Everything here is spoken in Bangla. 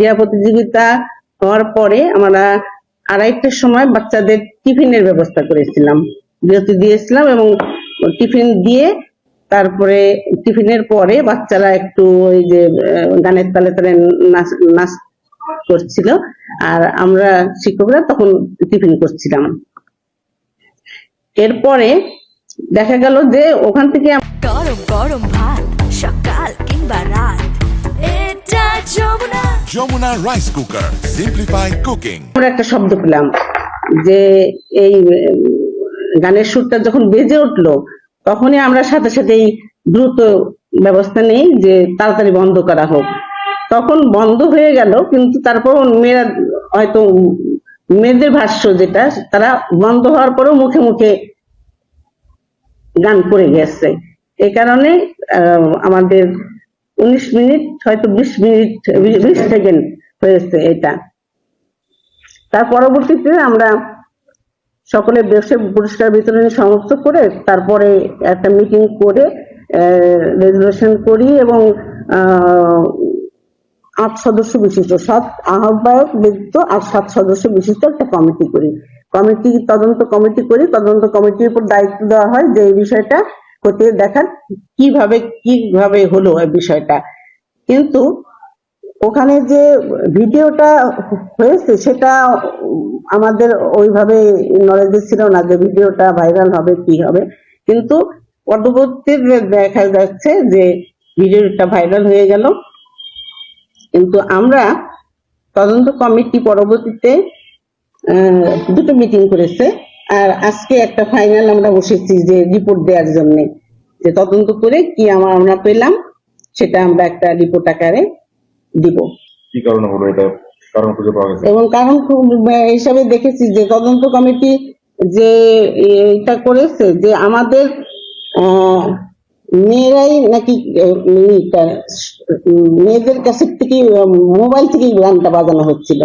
ক্রীড়া প্রতিযোগিতা হওয়ার পরে আমরা আড়াইটার সময় বাচ্চাদের টিফিনের ব্যবস্থা করেছিলাম। বিরতি দিয়েছিলাম এবং টিফিন দিয়ে তারপরে টিফিনের পরে বাচ্চারা একটু ওই যে গানের তালে তালে নাচ করছিল। আর আমরা শিক্ষকরা তখন টিফিন করছিলাম। এরপরে দেখা গেল যে ওখান থেকে গরম গরম ভাত, সকাল কিংবা রাত। Jamuna Rice Cooker. Simplify cooking. আমরা একটা শব্দ পেলাম যে এই গানের সুরটা যখন বেজে উঠল, তখনই আমরা সাথে সাথেই দ্রুত ব্যবস্থা নেই যে তাড়াতাড়ি বন্ধ করা হোক তখন বন্ধ হয়ে গেল, কিন্তু তারপর মেয়েরা হয়তো, মেয়েদের ভাষ্য যেটা, তারা বন্ধ হওয়ার পরেও মুখে মুখে গান করে গেছে এই কারণে আমাদের উনিশ মিনিট, হয়তো বিশ মিনিট, বিশ সেকেন্ড হয়েছে এটা। তার পরবর্তীতে আমরা সকলে দেশে পুরস্কার বিতরণী সমাপ্ত করে তারপরে একটা মিটিং করে রেজুলেশন করি এবং আট সদস্য বিশিষ্ট, সাত আহ্বায়ক ব্যক্ত আর সাত সদস্য বিশিষ্ট একটা কমিটি করি। কমিটি তদন্ত কমিটি করি। তদন্ত কমিটির উপর দায়িত্ব দেওয়া হয় যে এই বিষয়টা খতিয়ে দেখার কীভাবে কীভাবে হলো বিষয়টা। কিন্তু ওখানে যে ভিডিওটা হয়েছে, সেটা আমাদের ওইভাবে নলেজে ছিল না যে ভিডিওটা ভাইরাল হবে, কি হবে। কিন্তু পরবর্তীতে দেখা যাচ্ছে যে ভিডিওটা ভাইরাল হয়ে গেল। কিন্তু আমরা তদন্ত কমিটি পরবর্তীতে দুটো মিটিং করেছে। আর আজকে একটা ফাইনাল আমরা বসেছি যে রিপোর্ট দেওয়ার জন্য। যে তদন্ত করে কি আমরা আমরা পেলাম সেটা আমরা একটা রিপোর্ট আকারে দিব। কি কারণে হলো এটা? কারণ খুঁজে পাওয়া গেছে। এবং কারণ হিসাবে দেখেছি যে তদন্ত কমিটি যে এটা করেছে যে আমাদের আহ, মেয়েরাই নাকি মেয়েদের কাছে থেকে মোবাইল থেকে গানটা বাজানো হচ্ছিল।